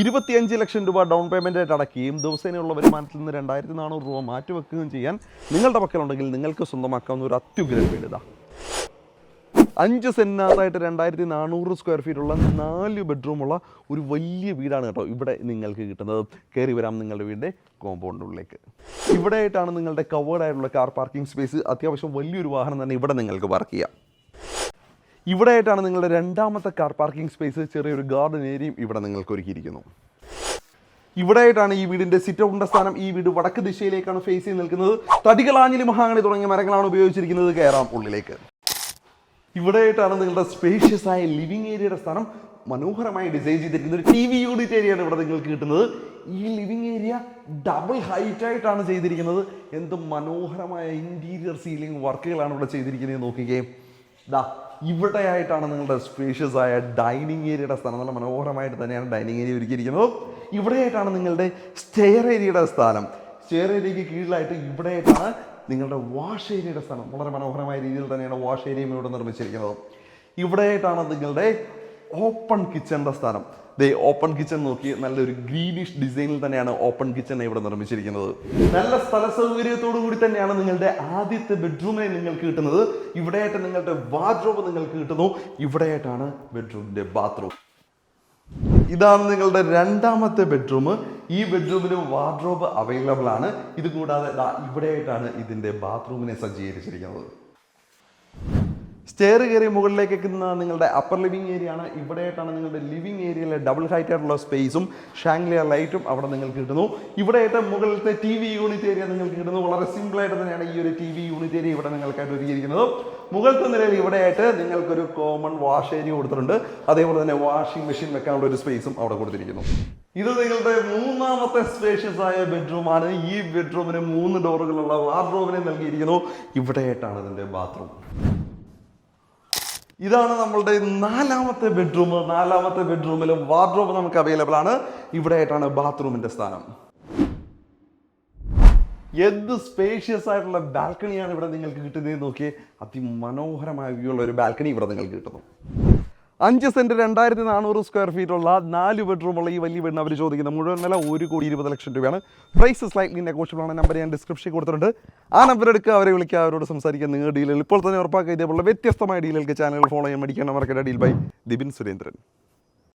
ഇരുപത്തിയഞ്ച് ലക്ഷം രൂപ down payment ആയിട്ട് അടയ്ക്കുകയും ദിവസേനയുള്ള വരുമാനത്തിൽ നിന്ന് രണ്ടായിരത്തി നാനൂറ് രൂപ മാറ്റിവെക്കുകയും ചെയ്യാൻ നിങ്ങളുടെ പക്കലുണ്ടെങ്കിൽ നിങ്ങൾക്ക് സ്വന്തമാക്കാവുന്ന ഒരു അത്യുഗ്രഹം വീട് അഞ്ച് സെന്റിനകത്തായിട്ട് രണ്ടായിരത്തി നാനൂറ് സ്ക്വയർ ഫീറ്റ് ഉള്ള നാല് ബെഡ്റൂമുള്ള ഒരു വലിയ വീടാണ് കേട്ടോ ഇവിടെ നിങ്ങൾക്ക് കിട്ടുന്നത്. കയറി വരാം നിങ്ങളുടെ വീടിന്റെ കോമ്പൗണ്ടിനുള്ളിലേക്ക് ഇവിടെ ആയിട്ടാണ് നിങ്ങളുടെ കവേർഡ് ആയിട്ടുള്ള കാർ പാർക്കിംഗ് സ്പേസ് അത്യാവശ്യം വലിയൊരു വാഹനം തന്നെ ഇവിടെ നിങ്ങൾക്ക് പാർക്ക് ചെയ്യാം. ഇവിടെ ആയിട്ടാണ് നിങ്ങളുടെ രണ്ടാമത്തെ കാർ പാർക്കിംഗ് സ്പേസ് ചെറിയൊരു ഗാർഡൻ ഏരിയയും ഇവിടെ നിങ്ങൾക്ക് ഒരുക്കിയിരിക്കുന്നു. ഇവിടെ ആയിട്ടാണ് ഈ വീടിന്റെ സിറ്റ് ഔട്ടിന്റെ സ്ഥാനം. ഈ വീട് വടക്ക് ദിശയിലേക്കാണ് ഫേസ് ചെയ്ത് നിൽക്കുന്നത്. തടികളാഞ്ഞിലി മഹാഗണി തുടങ്ങിയ മരങ്ങളാണ് ഉപയോഗിച്ചിരിക്കുന്നത് കയറാം ഉള്ളിലേക്ക്. ഇവിടെയായിട്ടാണ് നിങ്ങളുടെ സ്പേഷ്യസ് ആയ ലിവിംഗ് ഏരിയയുടെ സ്ഥാനം മനോഹരമായി ഡിസൈൻ ചെയ്തിരിക്കുന്ന ഒരു ടി വി യൂണിറ്റ് ഏരിയയാണ് ഇവിടെ നിങ്ങൾക്ക് കിട്ടുന്നത്. ഈ ലിവിംഗ് ഏരിയ ഡബിൾ ഹൈറ്റ് ആയിട്ടാണ് ചെയ്തിരിക്കുന്നത്. എന്ത് മനോഹരമായ ഇന്റീരിയർ സീലിംഗ് വർക്കുകളാണ് ഇവിടെ ചെയ്തിരിക്കുന്നത് നോക്കിക്കേ. ദാ ഇവിടെയായിട്ടാണ് നിങ്ങളുടെ സ്പേഷ്യസ് ആയ ഡൈനിങ് ഏരിയയുടെ സ്ഥാനം നല്ല മനോഹരമായിട്ട് തന്നെയാണ് ഡൈനിങ് ഏരിയ ഒരുക്കിയിരിക്കുന്നത്. ഇവിടെയായിട്ടാണ് നിങ്ങളുടെ സ്റ്റെയർ ഏരിയയുടെ സ്ഥാനം സ്റ്റെയർ ഏരിയയ്ക്ക് കീഴിലായിട്ട് ഇവിടെയായിട്ടാണ് നിങ്ങളുടെ വാഷ് ഏരിയയുടെ സ്ഥാനം വളരെ മനോഹരമായ രീതിയിൽ തന്നെയാണ് വാഷ് ഏരിയയും ഇവിടെ നിർമ്മിച്ചിരിക്കുന്നത്. ഇവിടെയായിട്ടാണ് നിങ്ങളുടെ ഓപ്പൺ കിച്ചന്റെ സ്ഥാനം ദേ ഓപ്പൺ കിച്ചൺ നോക്കി നല്ലൊരു ഗ്രീനിഷ് ഡിസൈനിൽ തന്നെയാണ് ഓപ്പൺ കിച്ചൺ ഇവിടെ നിർമ്മിച്ചിരിക്കുന്നത്. നല്ല സ്ഥല സൗകര്യത്തോടു കൂടി തന്നെയാണ് നിങ്ങളുടെ ആദ്യത്തെ ബെഡ്റൂമിനെ നിങ്ങൾക്ക് കിട്ടുന്നത്. ഇവിടെയായിട്ട് നിങ്ങളുടെ വാർഡ്രോബ് നിങ്ങൾക്ക് കിട്ടുന്നു. ഇവിടെയായിട്ടാണ് ബെഡ്റൂമിന്റെ ബാത്റൂം ഇതാണ് നിങ്ങളുടെ രണ്ടാമത്തെ ബെഡ്റൂം ഈ ബെഡ്റൂമിന് വാർഡ്രോബ് അവൈലബിൾ ആണ്. ഇത് കൂടാതെ ഇവിടെയായിട്ടാണ് ഇതിന്റെ ബാത്റൂമിനെ സജ്ജീകരിച്ചിരിക്കുന്നത്. സ്റ്റെയർ കയറി മുകളിലേക്ക് എത്തുന്ന നിങ്ങളുടെ അപ്പർ ലിവിംഗ് ഏരിയ ആണ്. ഇവിടെയായിട്ടാണ് നിങ്ങളുടെ ലിവിംഗ് ഏരിയയിലെ ഡബിൾ ഹൈറ്റ് ആയിട്ടുള്ള സ്പേസും ഷാങ്ലിയർ ലൈറ്റും അവിടെ നിങ്ങൾക്ക് കിട്ടുന്നു. ഇവിടെയായിട്ട് മുകളിലത്തെ ടി വി യൂണിറ്റ് ഏരിയ നിങ്ങൾക്ക് കിട്ടുന്നു. വളരെ സിമ്പിൾ ആയിട്ട് തന്നെയാണ് ഈ ഒരു ടി വി യൂണിറ്റ് ഏരിയ ഇവിടെ നിങ്ങൾക്കായിട്ട് ഒരുക്കിയിരിക്കുന്നത്. മുകളിലത്തെ നിലയിൽ ഇവിടെയായിട്ട് നിങ്ങൾക്കൊരു കോമൺ വാഷ് ഏരിയ കൊടുത്തിട്ടുണ്ട്. അതേപോലെ തന്നെ വാഷിംഗ് മെഷീൻ വെക്കാനുള്ള ഒരു സ്പേസും അവിടെ കൊടുത്തിരിക്കുന്നു. ഇത് നിങ്ങളുടെ മൂന്നാമത്തെ സ്പേഷ്യസ് ആയ ബെഡ്റൂമാണ് ഈ ബെഡ്റൂമിന് മൂന്ന് ഡോറുകളുള്ള വാർഡ്രോബിനെ നൽകിയിരിക്കുന്നു. ഇവിടെയായിട്ടാണ് ഇതിന്റെ ബാത്റൂം ഇതാണ് നമ്മളുടെ നാലാമത്തെ ബെഡ്റൂം നാലാമത്തെ ബെഡ്റൂമിൽ വാർഡ്രോബ് നമുക്ക് അവൈലബിൾ ആണ്. ഇവിടെ ആയിട്ടാണ് ബാത്റൂമിന്റെ സ്ഥാനം. എന്ത് സ്പേഷ്യസ് ആയിട്ടുള്ള ബാൽക്കണിയാണ് ഇവിടെ നിങ്ങൾക്ക് കിട്ടുന്നത് നോക്കിയേ. അതിമനോഹരമായ വ്യൂ ഉള്ള ഒരു ബാൽക്കണി ഇവിടെ നിങ്ങൾക്ക് കിട്ടുന്നു. അഞ്ച് സെന്റ് രണ്ടായിരത്തി നാനൂറ് സ്ക്വയർ ഫീറ്റ് ഉള്ള നാല് ബെഡ്റൂമുള്ള ഈ വലിയ വീടിന് അവർ ചോദിക്കുന്ന മുഴുവൻ വില ഒരു കോടി ഇരുപത് ലക്ഷം രൂപയാണ്. പ്രൈസ് സ്ലൈറ്റ്ലി നെഗോഷ്യബിൾ ആണ്. നമ്പർ ഞാൻ ഡിസ്ക്രിപ്ഷനിൽ കൊടുത്തിട്ടുണ്ട്. ആ നമ്പർ എടുക്കുക അവരെ വിളിക്കുക അവരോട് സംസാരിക്കുക. നിങ്ങൾ ഡീലുകൾ ഇപ്പോൾ തന്നെ ഉറപ്പാക്കുക ഇതേപോലുള്ള വ്യത്യസ്തമായ ഡീലുകൾക്ക് ചാനൽ ഫോളോ ചെയ്യാൻ മടിക്കേണ്ട മറക്കേണ്ട ഡീൽ ബൈ ദിബിൻ സുരേന്ദ്രൻ.